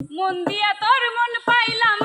মন দিয়া তোর মন পাইলাম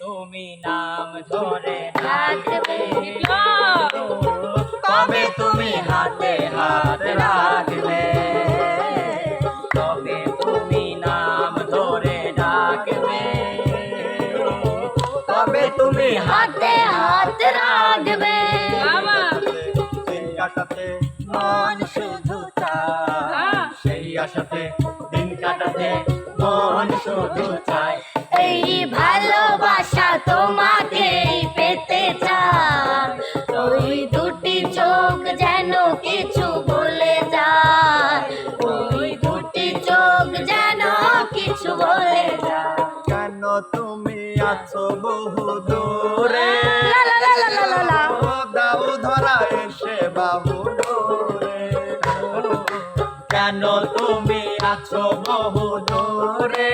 তুমি নাম ধরে ডাকবে কবে তুমি হাতে হাত রাখবে? কবে তুমি নাম ধরে ডাকবে? কবে তুমি হাতে হাত রাখবে? কাটাতে মন শুধু চায়। হ্যাঁ। সেই আশাতে দিন কাটাতে মন শুধু চায়। তুমি আছো বহু দূরে। দাও ধরা এসে বাবু ডোরে কেন তুমি আছো বহু দূরে?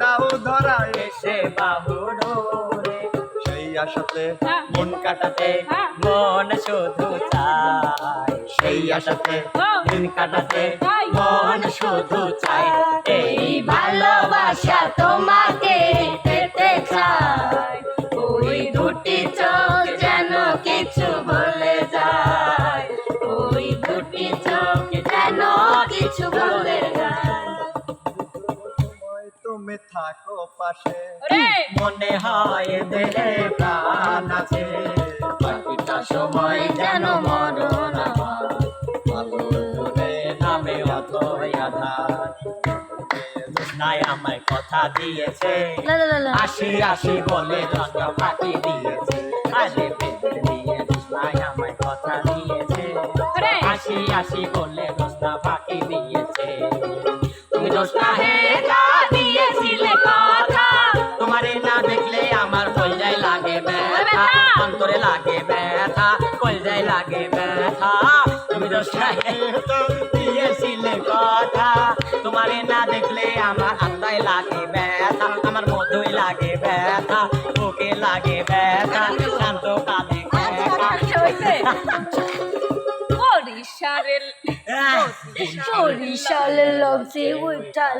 দাও ধরা এসে বাবু ডোরে সেই আশাতে হ্যাঁ। মন কাটাতে। মন শুধু চায়। সেই আশাতে হ্যাঁ। দিন কাটাতে মন শুধু চায় এই ভালোবাসা তোমাকে পেতে চায় ওই দুটি চোখ যেন কিছু বলে যায়। ওই দুটি চোখ যেন কিছু বলে যায়। তুমি থাকো পাশে। মনে হয় দেহে প্রাণ আছে। বাকিটা সময় যেন মরণ নাই আমায় কথা দিয়েছে। আসি আসি বলে ফাঁকি দিয়েছে। আরে বেঁধে দিয়ে নাই আমায় কথা দিয়েছে। আসি আসি বলে দোস্তা ফাঁকি দিয়েছে। তুমি দোস্তা হে না দিয়েছিলে কথা। তোমারে না দেখলে আমার কলজায় লাগে ব্যথা। অন্তরে লাগে ব্যথা কলজায় লাগে ব্যথা। তোমারে না দেখলে আমার আত্মায় লাগে ব্যথা আমার মধ্যই লাগে ব্যথা বুকে লাগে ব্যথা শান্ত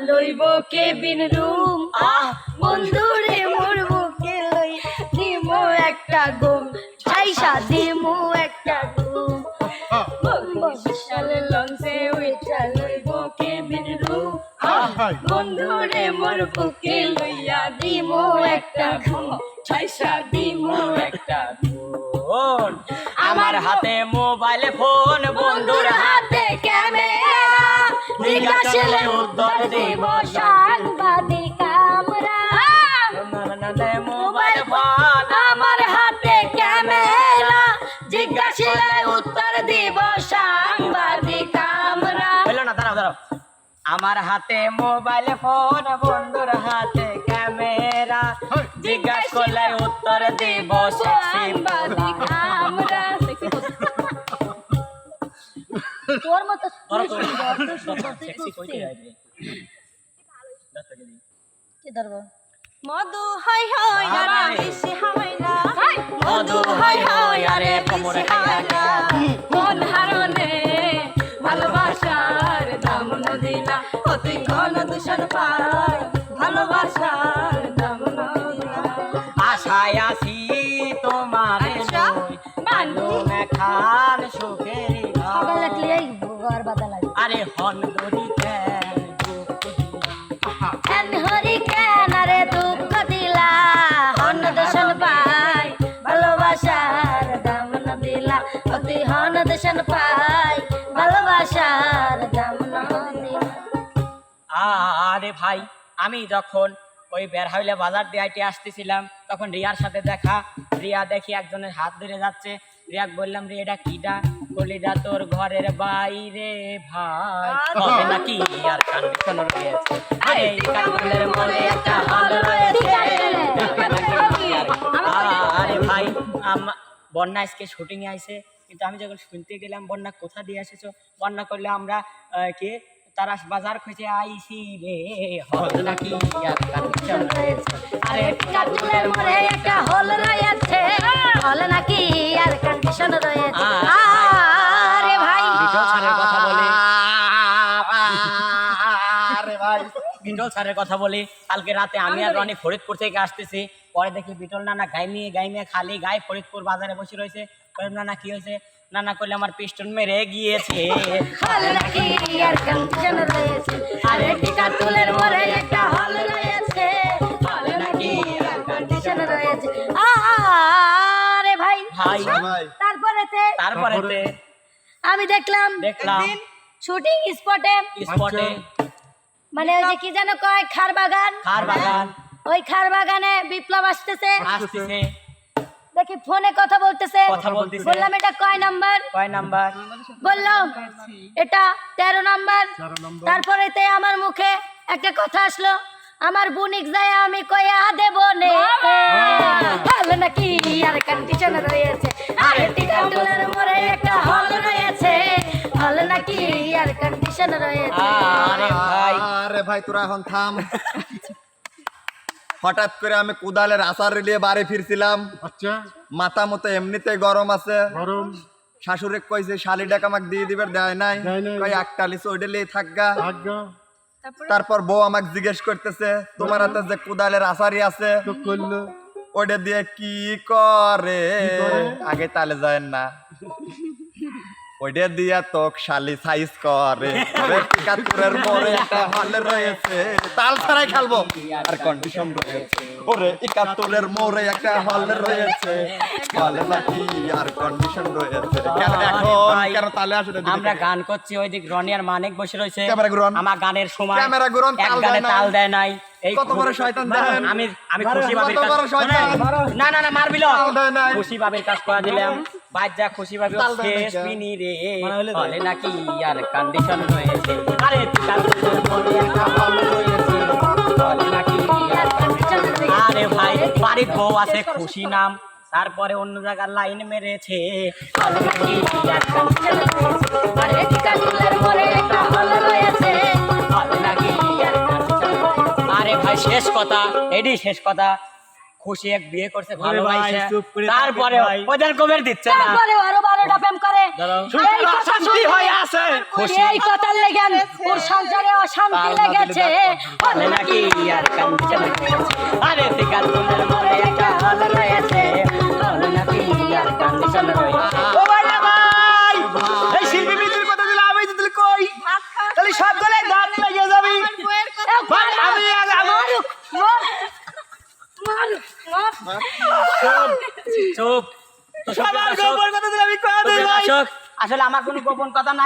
লইব কেবিন রুম আহ বন্ধুরে মোর বুকে লই দিমু একটা ঘুম। লইব কেবিন রুম বন্ধুরে মোর বুকে লইয়া দিমু একটা ঘুম। ছাইসা দিমু একটা আমার হাতে মোবাইল ফোন বন্ধুর হাতে ক্যামেরা। জিজ্ঞাসলে উত্তর দেব সাংবাদিক আমার হাতে মোবাইল ফোন বন্ধুর হাতে ক্যামেরা। জিজ্ঞাসা করলে উত্তর দেব তোর মতো। কি ধরবো? মধু হয় হয় বেশি না। মধু হয় হয় আরে খাইয়া। আশায় আসি তোমার বানু মেখান সুখের আরে হন দড়ি পাই ভালোবাসার দাম দিলা। অতি হন পাই ভালোবাসার দাম না আরে ভাই আমি যখন ওই বের হইলে বাজার দিয়ে আইটে আসতেছিলাম। তখন রিয়ার সাথে দেখা। রিয়া দেখি একজনের হাত ধরে যাচ্ছে। রিয়াক বললাম রে এটা কিটা কলিটা তোর ঘরের বাইরে ভাই। হবে নাকি আর কান্ডিশন রয়েছে? আরে কাকুলের মনে একটা হাল রয়েছে। আর- ভাই বন্যা আজকে শুটিং এ আইছে। কিন্তু আমি যখন শুনতে গেলাম বন্যা কোথা দিয়ে এসেছ? বন্যা করলে আমরা কে? তারা বাজার খুঁজে আইছি রে। হবে নাকি আর কাকুলের মনে একটা হল রয়েছে। হল নাকি আর কন্ডিশন রয়েছে। আরে ভাই। স্যারের কথা বলে। আরে ভাই। বিটল স্যারের কথা বলি। কালকে রাতে আমি আর রনি ফরিদপুর থেকে আসতেছি। পরে দেখি বিটল নানা গাইমিয়ে গাইমিয়ে খালি গায়ে ফরিদপুর বাজারে বসে রয়েছে। বললাম, নানা কি হয়েছে? নানা করলে আমার পিস্টন মেরে গিয়েছে। হল নাকি আর কন্ডিশন রয়েছে। আরে কাকুলের মনে একটা হল রয়েছে। হল নাকি আর কন্ডিশন রয়েছে। আরে ভাই ভাই। ভাই। তারপরেতে তারপরে আমি দেখলাম দেখলাম। শুটিং স্পটে। স্পটে। মানে ওই যে কি যেন কয় খার বাগান খার বাগান ওই খার বাগানে বিপ্লব আসতেছে। আসতেছে। দেখি ফোনে কথা বলতেছে। কথা বলতেছে। বললাম এটা কয় নাম্বার? কয় নাম্বার? বললাম এটা তেরো নাম্বার। তারপরে তে আমার মুখে একটা কথা আসলো আমার বুনিক যায় আমি কয়া দেব নে? ভালো নাকি আর কন্ডিশন রয়েছে? আরে টিকাটুলের মোরে একটা হল রয়েছে। ভালো নাকি আর কন্ডিশন রয়েছে? আরে ভাই। আরে ভাই তোরা এখন থাম। হঠাৎ করে আমি কুদালের আচার নিয়ে বাড়ি ফিরছিলাম। আচ্ছা। মাথা মতো এমনিতে গরম আছে। গরম। শাশুড়ে কইছে শালি ডাক আমাকে দিয়ে দিবার দেয় নাই। কই একটা লিস ওইটা লিয়ে থাকগা। তারপর? বউ আমাকে জিজ্ঞেস করতেছে তোমার হাতে যে কুদালের আচারি আছে ওইটা দিয়ে কি করে? করে? আগে তালে যায় না। ওইটা দিয়া তো শালি সাইজ করে একাত্তরের পরে একটা হলে রয়েছে তাল ছাড়াই খেলব আর কন্ডিশন রয়েছে ওরে একাত্তরের মোড়ে একটা হল রয়েছে হলে নাকি আর কন্ডিশন রয়েছে কেন এখন কেন তালে আসে না দিদি? আমরা গান করছি ওই দিক রনি আর মানিক বসে রয়েছে ক্যামেরা ঘুরান। আমার গানের সময় ক্যামেরা এক তাল দেয় নাই। তাল দেয় নাই এই কত বড় শয়তান দেখেন। আমি আমি খুশি বাবির কাজ না না না মারবি না। তাল দেয় নাই। খুশি বাবির কাজ করে দিলাম যা খুশি শেষ মিনি রে হলে নাকি আর কন্ডিশন রয়েছে। আরে কাল মনে একটা রয়েছে। হলে নাকি আর ভাই বাড়ির বউ আছে খুশি নাম তারপরে অন্য জায়গার লাইন মেরেছে। আরে ভাই শেষ কথা এডি শেষ কথা। খুশি এক বিয়ে করছে ভালোবাসে। তারপরে ওদের কমের দিচ্ছে না। তারপরে আরও বারোটা প্রেম করে। এই কথা শান্তি হয়ে আছে। খুশি এই কথা লাগেন ওর সংসারে অশান্তি লেগেছে। হবে নাকি আর condition আরে শিকার তোমার মনে একটা হল রয়েছে। হবে নাকি আর condition রয়েছে। ও ভাই রে ভাই এই শিল্পী মিত্রের কথা দিলে আমি দিলে কই তাহলে সব গলে দাঁত লেগে যাবি ভাই আমি আগে আমার চুপ সবার গোপন কথা দিলে আমি কয়ে দিই আসলে আমার কোনো গোপন কথা না